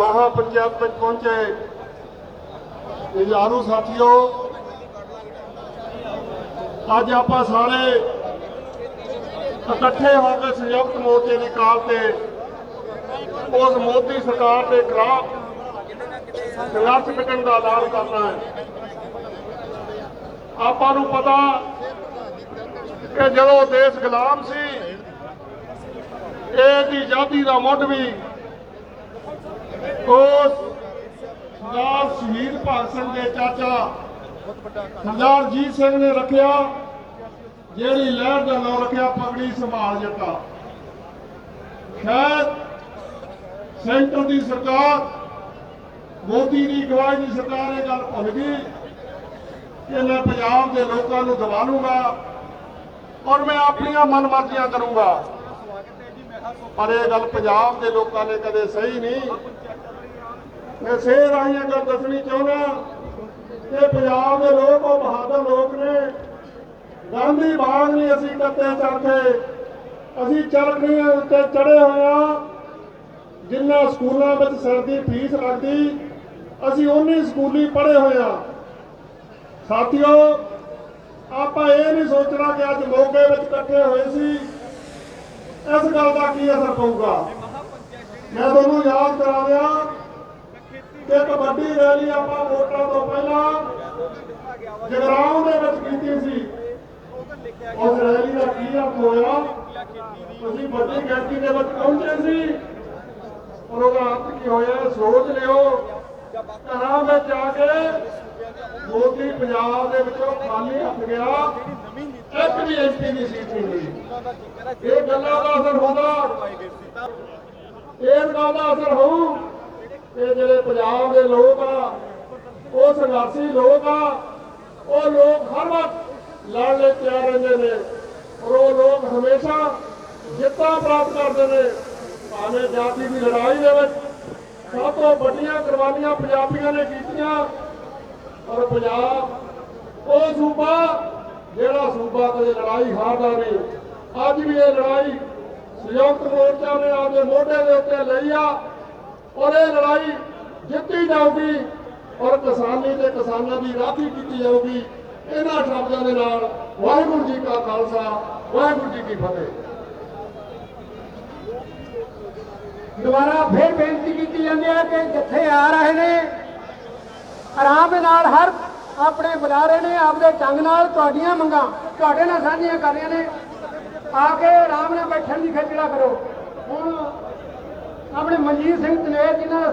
ਮਹਾ ਪੰਚਾਇਤ ਵਿੱਚ ਪਹੁੰਚੇ। ਯਾਰੋ ਸਾਥੀਓ, ਅੱਜ ਆਪਾਂ ਸਾਰੇ ਇਕੱਠੇ ਹੋ ਕੇ ਸੰਯੁਕਤ ਮੋਰਚੇ ਦੀ ਕਾਲ ਤੇ ਉਸ ਮੋਦੀ ਸਰਕਾਰ ਦੇ ਖਿਲਾਫ ਸੰਘਰਸ਼ ਕੱਢਣ ਦਾ ਐਲਾਨ ਕਰਨਾ ਹੈ। ਆਪਾਂ ਨੂੰ ਪਤਾ ਕਿ ਜਦੋਂ ਦੇਸ਼ ਗੁਲਾਮ ਸੀ, ਇਹ ਦੀ ਆਜ਼ਾਦੀ ਦਾ ਮੁੱਢ ਵੀ ਉਸ ਸਰਦਾਰ ਸ਼ਹੀਦ ਭਗਤ ਸਿੰਘ ਦੇ ਚਾਚਾ ਸਰਦਾਰ ਜੀਤ ਸਿੰਘ ਨੇ ਰੱਖਿਆ, ਜਿਹੜੀ ਲਹਿਰ ਦਾ ਨਾਮ ਰੱਖਿਆ, ਪਗੜੀ ਸੰਭਾਲ ਜੱਟਾ ਸ਼ਾਇਦ ਸੈਂਟਰ ਦੀ ਸਰਕਾਰ, ਮੋਦੀ ਦੀ ਅਗਵਾਈ ਦੀ ਸਰਕਾਰ ਇਹ ਗੱਲ ਭੁੱਲ ਗਈ ਕਿ ਮੈਂ ਪੰਜਾਬ ਦੇ ਲੋਕਾਂ ਨੂੰ ਦਬਾ ਲੂੰਗਾ ਔਰ ਮੈਂ ਆਪਣੀਆਂ ਮਨਮਰਜ਼ੀਆਂ ਕਰੂੰਗਾ। ਪਰ ਇਹ ਗੱਲ ਪੰਜਾਬ ਦੇ ਲੋਕਾਂ ਨੇ ਕਦੇ ਸਹੀ ਨਹੀਂ। ਮੈਂ ਸੇ ਆਈਆਂ ਗੱਲ ਦੱਸਣੀ ਚਾਹੁੰਦਾ ਕਿ ਪੰਜਾਬ ਦੇ ਲੋਕ, ਉਹ ਬਹਾਦਰ ਲੋਕ ਨੇ। ਗਾਂਧੀ ਬਾਗ ਨਹੀਂ ਅਸੀਂ ਕੱਤੇ ਚੜਦੇ ਅਸੀਂ ਚਰਖੜੀਆਂ ਉੱਤੇ ਚੜੇ ਹੋਏ ਆ ਜਿੰਨਾ ਸਕੂਲਾਂ ਵਿੱਚ ਸਰਦੀ ਫੀਸ ਲੱਗਦੀ, ਅਸੀਂ ਉਨੀ ਸਕੂਲੀ ਪੜ੍ਹੇ ਹੋਏ ਆ ਸਾਥੀਓ, ਆਪਾਂ ਇਹ ਨਹੀਂ ਸੋਚਣਾ ਕਿ ਅੱਜ ਮੋਗੇ ਵਿੱਚ ਇਕੱਠੇ ਹੋਏ ਸੀ। ਇਸ ਗੱਲ ਦਾ ਕੀ ਅਸਰ ਪਊਗਾ? ਮੈਂ ਤੁਹਾਨੂੰ ਯਾਦ ਕਰਾ ਦਿਆਂ ਕਿ ਕਬੱਡੀ ਰੈਲੀ ਆਪਾਂ ਵੋਟਾਂ ਤੋਂ ਪਹਿਲਾਂ ਜਗਰਾਉਂ ਦੇ ਵਿੱਚ ਕੀਤੀ ਸੀ। ਉਸ ਰੈਲੀ ਦਾ ਕੀ ਅਰਥ ਹੋਇਆ? ਤੁਸੀਂ ਵੱਡੀ ਗਿਣਤੀ ਦੇ ਵਿੱਚ ਪਹੁੰਚੇ ਸੀ। ਪਰ ਉਹਦਾ ਅਰਥ ਕੀ ਹੋਇਆ? ਸੋਚ ਲਿਓ। ਘਰਾਂ ਵਿੱਚ ਜਾ ਕੇ ਮੋਦੀ ਪੰਜਾਬ ਦੇ ਵਿੱਚੋਂ ਖਾਲੀ ਹੱਥ ਗਿਆ। ਇੱਕ ਵੀ ਐਮਪੀ ਦੀ ਸੀਟ ਨਹੀਂ ਮਿਲੀ। ਇਹ ਗੱਲਾਂ ਦਾ ਅਸਰ ਹੁੰਦਾ ਇਸ ਗੱਲ ਦਾ ਅਸਰ ਹੋਊ। ਕਿ ਜਿਹੜੇ ਪੰਜਾਬ ਦੇ ਲੋਕ ਆ, ਉਹ ਸੰਘਰਸ਼ੀ ਲੋਕ ਆ, ਉਹ ਲੋਕ ਹਰ ਵਕਤ ਲੜਨ ਲਈ ਤਿਆਰ ਰਹਿੰਦੇ ਨੇ। ਔਰ ਉਹ ਲੋਕ ਹਮੇਸ਼ਾ ਜਿੱਤਾਂ ਪ੍ਰਾਪਤ ਕਰਦੇ ਨੇ। ਭਾਵੇਂ ਜਾਤੀ ਦੀ ਲੜਾਈ ਦੇ ਵਿੱਚ ਸਭ ਤੋਂ ਵੱਡੀਆਂ ਕੁਰਬਾਨੀਆਂ ਪੰਜਾਬੀਆਂ ਨੇ ਕੀਤੀਆਂ ਔਰ ਪੰਜਾਬ ਉਹ ਸੂਬਾ ਜਿਹੜਾ ਸੂਬਾ ਕਦੇ ਲੜਾਈ ਹਾਰਦਾ ਨਹੀਂ। ਅੱਜ ਵੀ ਇਹ ਲੜਾਈ ਸੰਯੁਕਤ ਮੋਰਚਾ ਨੇ ਆਪਦੇ ਮੋਢੇ ਦੇ ਉੱਤੇ ਲਈ ਆ। ਔਰ ਇਹ ਲੜਾਈ ਜਿੱਤੀ ਜਾਊਗੀ ਔਰ ਕਿਸਾਨੀ ਤੇ ਕਿਸਾਨਾਂ ਦੀ ਰਾਖੀ ਕੀਤੀ ਜਾਊਗੀ, ਇਹਨਾਂ ਸ਼ਬਦਾਂ ਦੇ ਨਾਲ ਵਾਹਿਗੁਰੂ ਜੀ ਕਾ ਖਾਲਸਾ, ਵਾਹਿਗੁਰੂ ਜੀ ਕੀ ਫਤਿਹ। ਦੁਬਾਰਾ ਫਿਰ ਬੇਨਤੀ ਕੀਤੀ ਜਾਂਦੀ ਹੈ ਕਿ ਜਿੱਥੇ ਆ ਰਹੇ ਨੇ, ਆਰਾਮ ਦੇ ਨਾਲ ਹਰ ਆਪਣੇ ਬੁਲਾ ਰਹੇ ਨੇ ਆਪਦੇ ਢੰਗ ਨਾਲ ਤੁਹਾਡੀਆਂ ਮੰਗਾਂ ਤੁਹਾਡੇ ਨਾਲ ਸਾਂਝੀਆਂ ਕਰ ਰਹੀਆਂ ਨੇ। ਆ ਕੇ ਆਰਾਮ ਨਾਲ ਬੈਠਣ ਦੀ ਖੇਚਲਾ ਕਰੋ। ਹੁਣ ਆਪਣੇ ਮਨਜੀਤ ਸਿੰਘ ਤਨੇਰ ਜਿਨ੍ਹਾਂ ਦਾ